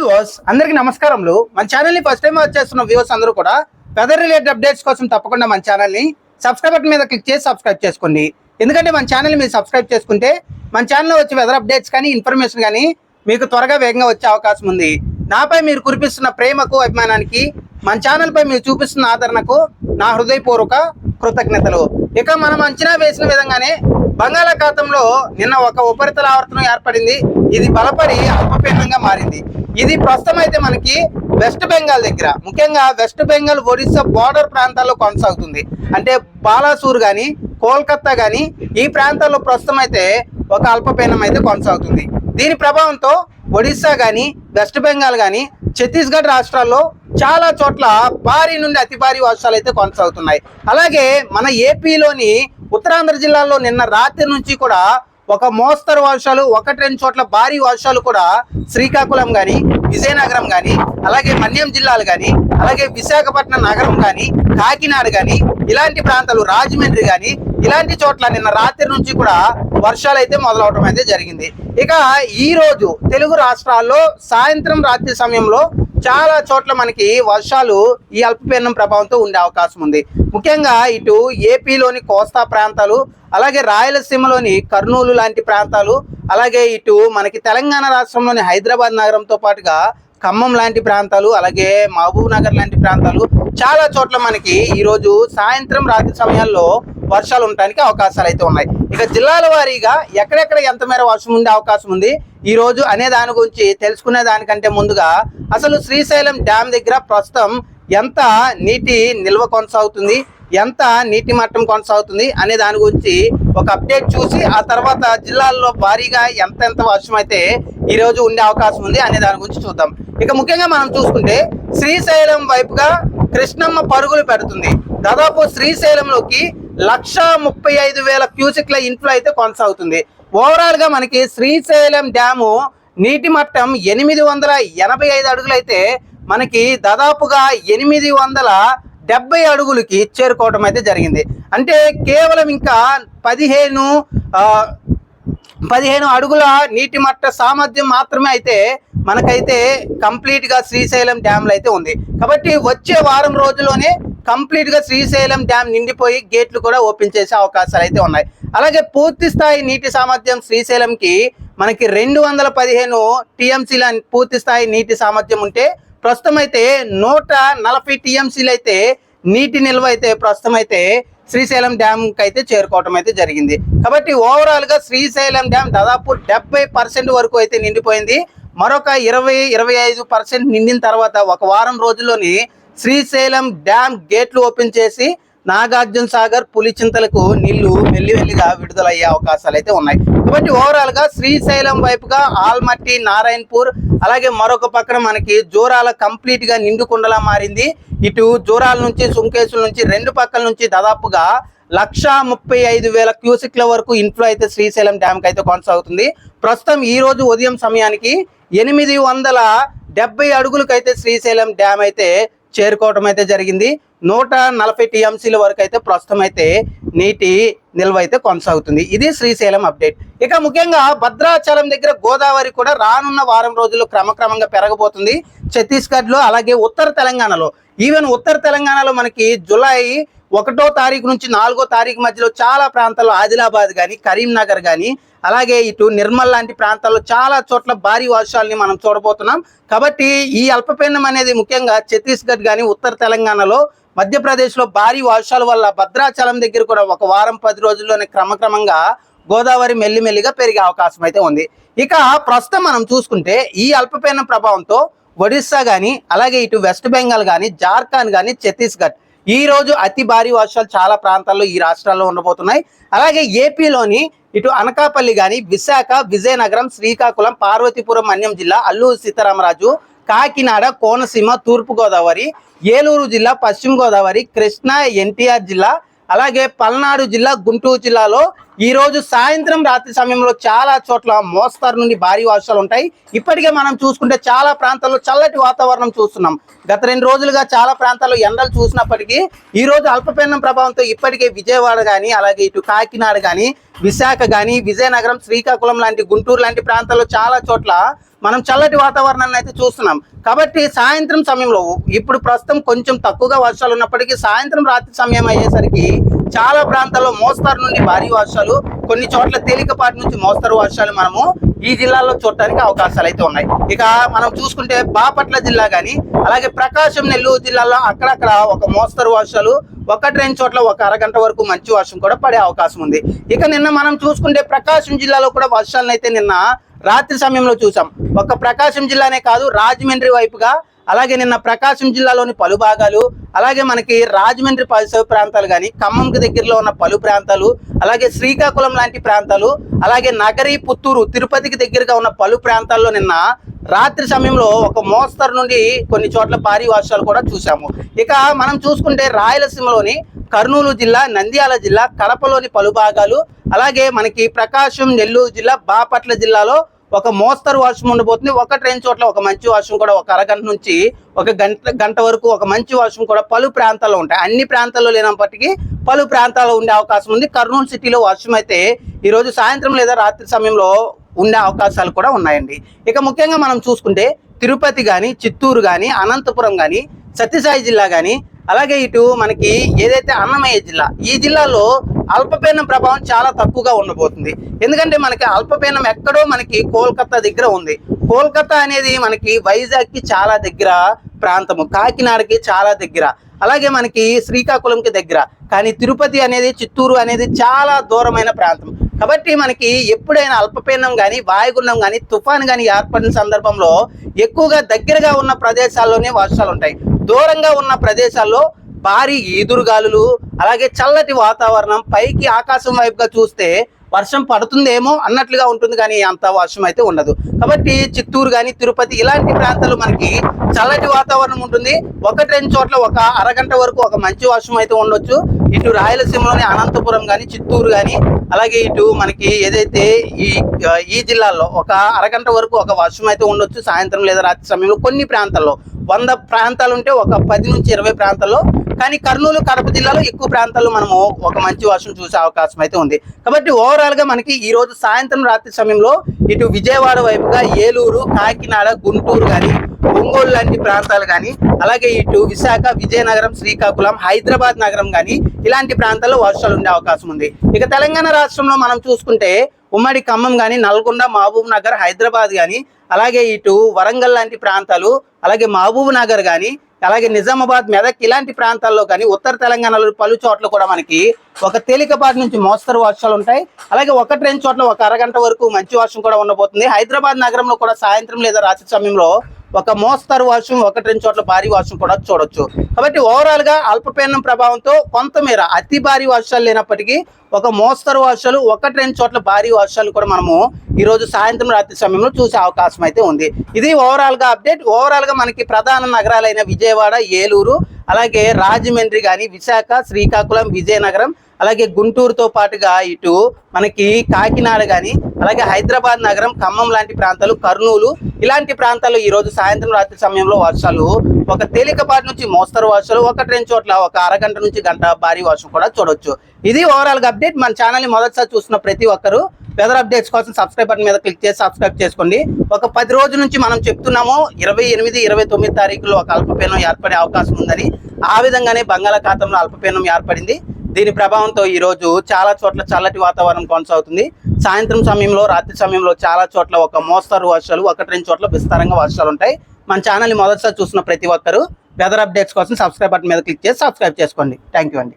Viewers అందరికీ నమస్కారములు. మన ఛానల్ని ఫస్ట్ టైం వచ్చేస్తున్న వ్యూవర్స్ అందరూ కూడా వెదర్ రిలేటెడ్ అప్డేట్స్ కోసం తప్పకుండా మన ఛానల్ని సబ్స్క్రైబ్ బటన్ మీద క్లిక్ చేసి సబ్స్క్రైబ్ చేసుకోండి. ఎందుకంటే మన ఛానల్ మీరు సబ్స్క్రైబ్ చేసుకుంటే మన ఛానల్లో వచ్చే వెదర్ అప్డేట్స్ కానీ ఇన్ఫర్మేషన్ కానీ మీకు త్వరగా వేగంగా వచ్చే అవకాశం ఉంది. నాపై మీరు కురిపిస్తున్న ప్రేమకు అభిమానానికి మన ఛానల్ పై మీరు చూపిస్తున్న ఆదరణకు నా హృదయపూర్వక కృతజ్ఞతలు. ఇక మనం అంచనా వేసిన విధంగానే బంగాళాఖాతంలో నిన్న ఒక ఉపరితల ఆవర్తనం ఏర్పడింది. ఇది బలపడి అల్పపీడనంగా మారింది. ఇది ప్రస్తుతం అయితే మనకి వెస్ట్ బెంగాల్ దగ్గర. ముఖ్యంగా వెస్ట్ బెంగాల్ ఒడిస్సా బోర్డర్ ప్రాంతాల్లో కొనసాగుతుంది. అంటే బాలాసూర్ కానీ కోల్కత్తా కానీ ఈ ప్రాంతాల్లో ప్రస్తుతం అయితే ఒక అల్పపీడనం అయితే కొనసాగుతుంది. దీని ప్రభావంతో ఒడిస్సా కానీ వెస్ట్ బెంగాల్ కానీ ఛత్తీస్గఢ్ రాష్ట్రాల్లో చాలా చోట్ల భారీ నుండి అతి భారీ వర్షాలు అయితే కొనసాగుతున్నాయి. అలాగే మన ఏపీలోని ఉత్తరాంధ్ర జిల్లాలో నిన్న రాత్రి నుంచి కూడా ఒక మోస్తరు వర్షాలు ఒకటి రెండు చోట్ల భారీ వర్షాలు కూడా శ్రీకాకుళం కానీ విజయనగరం కానీ అలాగే మన్యం జిల్లాలు కానీ అలాగే విశాఖపట్నం నగరం కానీ కాకినాడ కానీ ఇలాంటి ప్రాంతాలు రాజమండ్రి కానీ ఇలాంటి చోట్ల నిన్న రాత్రి నుంచి కూడా వర్షాలు అయితే మొదలవడం అయితే జరిగింది. ఇక ఈ రోజు తెలుగు రాష్ట్రాల్లో సాయంత్రం రాత్రి సమయంలో చాలా చోట్ల మనకి వర్షాలు ఈ అల్పపీడనం ప్రభావంతో ఉండే అవకాశం ఉంది. ముఖ్యంగా ఇటు ఏపీలోని కోస్తా ప్రాంతాలు అలాగే రాయలసీమలోని కర్నూలు లాంటి ప్రాంతాలు అలాగే ఇటు మనకి తెలంగాణ రాష్ట్రంలోని హైదరాబాద్ నగరంతో పాటుగా ఖమ్మం లాంటి ప్రాంతాలు అలాగే మహబూబ్ నగర్ లాంటి ప్రాంతాలు చాలా చోట్ల మనకి ఈరోజు సాయంత్రం రాత్రి సమయాల్లో వర్షాలు ఉండడానికి అవకాశాలు అయితే ఉన్నాయి. ఇక జిల్లాల వారీగా ఎక్కడెక్కడ ఎంత మేర వర్షం ఉండే అవకాశం ఉంది? ఈ రోజు అనే దాని గురించి తెలుసుకునే దానికంటే ముందుగా అసలు శ్రీశైలం డ్యామ్ దగ్గర ప్రస్తుతం ఎంత నీటి నిల్వ కొనసాగుతుంది? ఎంత నీటి మట్టం కొనసాగుతుంది? అనే దాని గురించి ఒక అప్డేట్ చూసి ఆ తర్వాత జిల్లాల్లో భారీగా ఎంత ఎంత వర్షం అయితే ఈ రోజు ఉండే అవకాశం ఉంది అనే దాని గురించి చూద్దాం. ఇక ముఖ్యంగా మనం చూసుకుంటే శ్రీశైలం వైపుగా కృష్ణమ్మ పరుగులు పెడుతుంది. దాదాపు శ్రీశైలంలోకి లక్ష ముప్పై ఐదు వేల క్యూసెక్ల ఇన్ఫ్లో అయితే కొనసాగుతుంది. ఓవరాల్గా మనకి శ్రీశైలం డ్యాము నీటి మట్టం ఎనిమిది వందల ఎనభై ఐదు అడుగులైతే మనకి దాదాపుగా ఎనిమిది వందల డెబ్బై అడుగులకి చేరుకోవడం అయితే జరిగింది. అంటే కేవలం ఇంకా పదిహేను పదిహేను అడుగుల నీటి మట్ట సామర్థ్యం మాత్రమే అయితే మనకైతే కంప్లీట్గా శ్రీశైలం డ్యామ్ అయితే ఉంది. కాబట్టి వచ్చే వారం రోజుల్లోనే కంప్లీట్గా శ్రీశైలం డ్యామ్ నిండిపోయి గేట్లు కూడా ఓపెన్ చేసే అవకాశాలు అయితే ఉన్నాయి. అలాగే పూర్తి స్థాయి నీటి సామర్థ్యం శ్రీశైలంకి మనకి రెండు వందల పదిహేను టీఎంసీల పూర్తి స్థాయి నీటి సామర్థ్యం ఉంటే ప్రస్తుతం అయితే నూట నలభై టీఎంసీలు అయితే నీటి నిల్వ అయితే ప్రస్తుతం అయితే శ్రీశైలం డ్యామ్కి అయితే చేరుకోవటం అయితే జరిగింది. కాబట్టి ఓవరాల్గా శ్రీశైలం డ్యామ్ దాదాపు డెబ్బై పర్సెంట్ వరకు అయితే నిండిపోయింది. మరొక ఇరవై ఇరవై ఐదు పర్సెంట్ నిండిన తర్వాత ఒక వారం రోజుల్లోని శ్రీశైలం డ్యామ్ గేట్లు ఓపెన్ చేసి నాగార్జున సాగర్ పులిచింతలకు నీళ్ళు మెల్లిమెల్లిగా విడుదలయ్యే అవకాశాలు అయితే ఉన్నాయి. కాబట్టి ఓవరాల్గా శ్రీశైలం వైపుగా ఆల్మట్టి నారాయణపూర్ అలాగే మరొక పక్కన మనకి జోరాల కంప్లీట్గా నిండుకుండలా మారింది. ఇటు జోరాల నుంచి సుంకేసుల నుంచి రెండు పక్కల నుంచి దాదాపుగా లక్షా ముప్పై ఐదు వేల క్యూసిక్ల వరకు ఇన్ఫ్లో అయితే శ్రీశైలం డ్యామ్కి అయితే కొనసాగుతుంది. ప్రస్తుతం ఈ రోజు ఉదయం సమయానికి ఎనిమిది వందల డెబ్బై అడుగులకైతే శ్రీశైలం డ్యామ్ అయితే చేరుకోవడం అయితే జరిగింది. నూట నలభై టీఎంసీల వరకు అయితే ప్రస్తుతం అయితే నీటి నిల్వ అయితే కొనసాగుతుంది. ఇది శ్రీశైలం అప్డేట్. ఇక ముఖ్యంగా భద్రాచలం దగ్గర గోదావరి కూడా రానున్న వారం రోజుల్లో క్రమక్రమంగా పెరగబోతుంది. ఛత్తీస్గఢ్లో అలాగే ఉత్తర తెలంగాణలో. ఈవెన్ ఉత్తర తెలంగాణలో మనకి జులై ఒకటో తారీఖు నుంచి నాలుగో తారీఖు మధ్యలో చాలా ప్రాంతాల్లో ఆదిలాబాద్ కానీ కరీంనగర్ కానీ అలాగే ఇటు నిర్మల్ లాంటి ప్రాంతాల్లో చాలా చోట్ల భారీ వర్షాలని మనం చూడబోతున్నాం. కాబట్టి ఈ అల్పపీడనం అనేది ముఖ్యంగా ఛత్తీస్గఢ్ కానీ ఉత్తర తెలంగాణలో మధ్యప్రదేశ్లో భారీ వర్షాల వల్ల భద్రాచలం దగ్గర కూడా ఒక వారం పది రోజుల్లోనే క్రమక్రమంగా గోదావరి మెల్లిమెల్లిగా పెరిగే అవకాశం అయితే ఉంది. ఇక ప్రస్తుతం మనం చూసుకుంటే ఈ అల్పపీడనం ప్రభావంతో ఒడిస్సా కానీ అలాగే ఇటు వెస్ట్ బెంగాల్ కానీ జార్ఖండ్ కానీ ఛత్తీస్గఢ్ ఈ రోజు అతి భారీ వర్షాలు చాలా ప్రాంతాల్లో ఈ రాష్ట్రాల్లో ఉండబోతున్నాయి. అలాగే ఏపీలోని ఇటు అనకాపల్లి కానీ విశాఖ విజయనగరం శ్రీకాకుళం పార్వతీపురం మన్యం జిల్లా అల్లూరు సీతారామరాజు కాకినాడ కోనసీమ తూర్పుగోదావరి ఏలూరు జిల్లా పశ్చిమ గోదావరి కృష్ణా ఎన్టీఆర్ జిల్లా అలాగే పల్నాడు జిల్లా గుంటూరు జిల్లాలో ఈ రోజు సాయంత్రం రాత్రి సమయంలో చాలా చోట్ల మోస్తారు నుండి భారీ వర్షాలు ఉంటాయి. ఇప్పటికే మనం చూసుకుంటే చాలా ప్రాంతాల్లో చల్లటి వాతావరణం చూస్తున్నాం. గత రెండు రోజులుగా చాలా ప్రాంతాల్లో ఎండలు చూసినప్పటికీ ఈ రోజు అల్పపీడనం ప్రభావంతో ఇప్పటికే విజయవాడ కానీ అలాగే ఇటు కాకినాడ కానీ విశాఖ కానీ విజయనగరం శ్రీకాకుళం లాంటి గుంటూరు లాంటి ప్రాంతాల్లో చాలా చోట్ల మనం చల్లటి వాతావరణాన్ని అయితే చూస్తున్నాం. కాబట్టి సాయంత్రం సమయంలో ఇప్పుడు ప్రస్తుతం కొంచెం తక్కువగా వర్షాలు ఉన్నప్పటికీ సాయంత్రం రాత్రి సమయం అయ్యేసరికి చాలా ప్రాంతాల్లో మోస్తారు నుండి భారీ వర్షాలు కొన్ని చోట్ల తేలికపాటి నుంచి మోస్తరు వర్షాలు మనము ఈ జిల్లాలో చూడటానికి అవకాశాలు అయితే ఉన్నాయి. ఇక మనం చూసుకుంటే బాపట్ల జిల్లా కానీ అలాగే ప్రకాశం నెల్లూరు జిల్లాలో అక్కడక్కడ ఒక మోస్తరు వర్షాలు ఒకటి రెండు చోట్ల ఒక అరగంట వరకు మంచి వర్షం కూడా పడే అవకాశం ఉంది. ఇక నిన్న మనం చూసుకుంటే ప్రకాశం జిల్లాలో కూడా వర్షాలను అయితే నిన్న రాత్రి సమయంలో చూసాం. ఒక్క ప్రకాశం జిల్లానే కాదు రాజమండ్రి వైపుగా అలాగే నిన్న ప్రకాశం జిల్లాలోని పలు భాగాలు అలాగే మనకి రాజమండ్రి పరిసర ప్రాంతాలు కానీ ఖమ్మంకి దగ్గరలో ఉన్న పలు ప్రాంతాలు అలాగే శ్రీకాకుళం లాంటి ప్రాంతాలు అలాగే నగరి పుత్తూరు తిరుపతికి దగ్గరగా ఉన్న పలు ప్రాంతాల్లో నిన్న రాత్రి సమయంలో ఒక మోస్తరు నుండి కొన్ని చోట్ల భారీ వర్షాలు కూడా చూసాము. ఇక మనం చూసుకుంటే రాయలసీమలోని కర్నూలు జిల్లా నంద్యాల జిల్లా కడపలోని పలు భాగాలు. అలాగే మనకి ప్రకాశం నెల్లూరు జిల్లా బాపట్ల జిల్లాలో ఒక మోస్తరు వర్షం ఉండబోతుంది. ఒకటి రెండు చోట్ల ఒక మంచి వర్షం కూడా ఒక అరగంట నుంచి ఒక గంట గంట వరకు ఒక మంచి వర్షం కూడా పలు ప్రాంతాల్లో ఉంటాయి. అన్ని ప్రాంతాల్లో లేనప్పటికీ పలు ప్రాంతాల్లో ఉండే అవకాశం ఉంది. కర్నూలు సిటీలో వర్షం అయితే ఈరోజు సాయంత్రం లేదా రాత్రి సమయంలో ఉండే అవకాశాలు కూడా ఉన్నాయండి. ఇక ముఖ్యంగా మనం చూసుకుంటే తిరుపతి కానీ చిత్తూరు కానీ అనంతపురం కానీ సత్యసాయి జిల్లా కానీ అలాగే ఇటు మనకి ఏదైతే అన్నమయ్య జిల్లా ఈ జిల్లాలో అల్పపీడనం ప్రభావం చాలా తక్కువగా ఉండబోతుంది. ఎందుకంటే మనకి అల్పపీడనం ఎక్కడో మనకి కోల్కతా దగ్గర ఉంది. కోల్కతా అనేది మనకి వైజాగ్కి చాలా దగ్గర ప్రాంతము కాకినాడకి చాలా దగ్గర. అలాగే మనకి శ్రీకాకుళంకి దగ్గర. కానీ తిరుపతి అనేది చిత్తూరు అనేది చాలా దూరమైన ప్రాంతం. కాబట్టి మనకి ఎప్పుడైనా అల్పపీడనం కానీ వాయుగుండం కానీ తుఫాన్ కానీ ఏర్పడిన సందర్భంలో ఎక్కువగా దగ్గరగా ఉన్న ప్రదేశాల్లోనే వర్షాలు ఉంటాయి దూరంగా ఉన్న ప్రదేశాల్లో భారీ ఈదురుగాలులు అలాగే చల్లటి వాతావరణం పైకి ఆకాశం వైపుగా చూస్తే వర్షం పడుతుందేమో అన్నట్లుగా ఉంటుంది కానీ అంత వర్షం అయితే ఉండదు. కాబట్టి చిత్తూరు కానీ తిరుపతి ఇలాంటి ప్రాంతాలు మనకి చల్లటి వాతావరణం ఉంటుంది. ఒకటి రెండు చోట్ల ఒక అరగంట వరకు ఒక మంచి వర్షం అయితే ఉండొచ్చు. ఇటు రాయలసీమలోని అనంతపురం కానీ చిత్తూరు కానీ అలాగే ఇటు మనకి ఏదైతే ఈ ఈ జిల్లాల్లో ఒక అరగంట వరకు ఒక వర్షం అయితే ఉండొచ్చు. సాయంత్రం లేదా రాత్రి సమయంలో కొన్ని ప్రాంతాల్లో. వంద ప్రాంతాలు ఉంటే ఒక పది నుంచి ఇరవై ప్రాంతాల్లో కానీ కర్నూలు కడప జిల్లాలో ఎక్కువ ప్రాంతాల్లో మనము ఒక మంచి వర్షం చూసే అవకాశం అయితే ఉంది. కాబట్టి ఓవరాల్గా మనకి ఈ రోజు సాయంత్రం రాత్రి సమయంలో ఇటు విజయవాడ వైపుగా ఏలూరు కాకినాడ గుంటూరు కానీ ఒంగోలు లాంటి ప్రాంతాలు కానీ అలాగే ఇటు విశాఖ విజయనగరం శ్రీకాకుళం హైదరాబాద్ నగరం కానీ ఇలాంటి ప్రాంతాల్లో వర్షాలు ఉండే అవకాశం ఉంది. ఇక తెలంగాణ రాష్ట్రంలో మనం చూసుకుంటే ఉమ్మడి ఖమ్మం కానీ నల్గొండ మహబూబ్ నగర్ హైదరాబాద్ కానీ అలాగే ఇటు వరంగల్ లాంటి ప్రాంతాలు అలాగే మహబూబ్ నగర్ కానీ అలాగే నిజామాబాద్ మెదక్ ఇలాంటి ప్రాంతాల్లో కానీ ఉత్తర తెలంగాణలో పలు చోట్ల కూడా మనకి ఒక తేలికపాటి నుంచి మోస్తరు వర్షాలు ఉంటాయి. అలాగే ఒకటి రెండు చోట్ల ఒక అరగంట వరకు మంచి వర్షం కూడా ఉండబోతుంది. హైదరాబాద్ నగరంలో కూడా సాయంత్రం లేదా రాత్రి సమయంలో ఒక మోస్తరు వర్షం ఒకటి రెండు చోట్ల భారీ వర్షం కూడా చూడొచ్చు. కాబట్టి ఓవరాల్గా అల్పపీడనం ప్రభావంతో కొంతమేర అతి భారీ వర్షాలు లేనప్పటికీ ఒక మోస్తరు వర్షాలు ఒకటి రెండు చోట్ల భారీ వర్షాలు కూడా మనము ఈ రోజు సాయంత్రం రాత్రి సమయంలో చూసే అవకాశం అయితే ఉంది. ఇది ఓవరాల్గా అప్డేట్ ఓవరాల్గా మనకి ప్రధాన నగరాలైన విజయవాడ ఏలూరు అలాగే రాజమండ్రి కానీ విశాఖ శ్రీకాకుళం విజయనగరం అలాగే గుంటూరుతో పాటుగా ఇటు మనకి కాకినాడ కానీ అలాగే హైదరాబాద్ నగరం ఖమ్మం లాంటి ప్రాంతాలు కర్నూలు ఇలాంటి ప్రాంతాల్లో ఈరోజు సాయంత్రం రాత్రి సమయంలో వర్షాలు ఒక తేలికపాటి నుంచి మోస్తరు వర్షాలు ఒకటి రెండు చోట్ల ఒక అరగంట నుంచి గంట భారీ వర్షం కూడా చూడొచ్చు. ఇది ఓవరాల్గా అప్డేట్ మన ఛానల్ని మొదటిసారి చూసిన ప్రతి ఒక్కరు వెదర్ అప్డేట్స్ కోసం సబ్స్క్రైబ్ బటన్ మీద క్లిక్ చేసి సబ్స్క్రైబ్ చేసుకోండి. ఒక పది రోజుల నుంచి మనం చెప్తున్నాము ఇరవై ఎనిమిది ఇరవై తొమ్మిది తారీఖులో ఒక అల్పపీనం ఏర్పడే అవకాశం ఉందని. ఆ విధంగానే బంగాళాఖాతంలో అల్పపీనం ఏర్పడింది. దీని ప్రభావంతో ఈ రోజు చాలా చోట్ల చల్లటి వాతావరణం కొనసాగుతుంది. సాయంత్రం సమయంలో రాత్రి సమయంలో చాలా చోట్ల ఒక మోస్తరు వర్షాలు ఒకటి రెండు చోట్ల విస్తారంగా వర్షాలు ఉంటాయి. మన ఛానల్ని మొదటిసారి చూసిన ప్రతి ఒక్కరు వెదర్ అప్డేట్స్ కోసం సబ్స్క్రైబ్ బటన్ మీద క్లిక్ చేసి సబ్స్క్రైబ్ చేసుకోండి. థ్యాంక్ యూ అండి.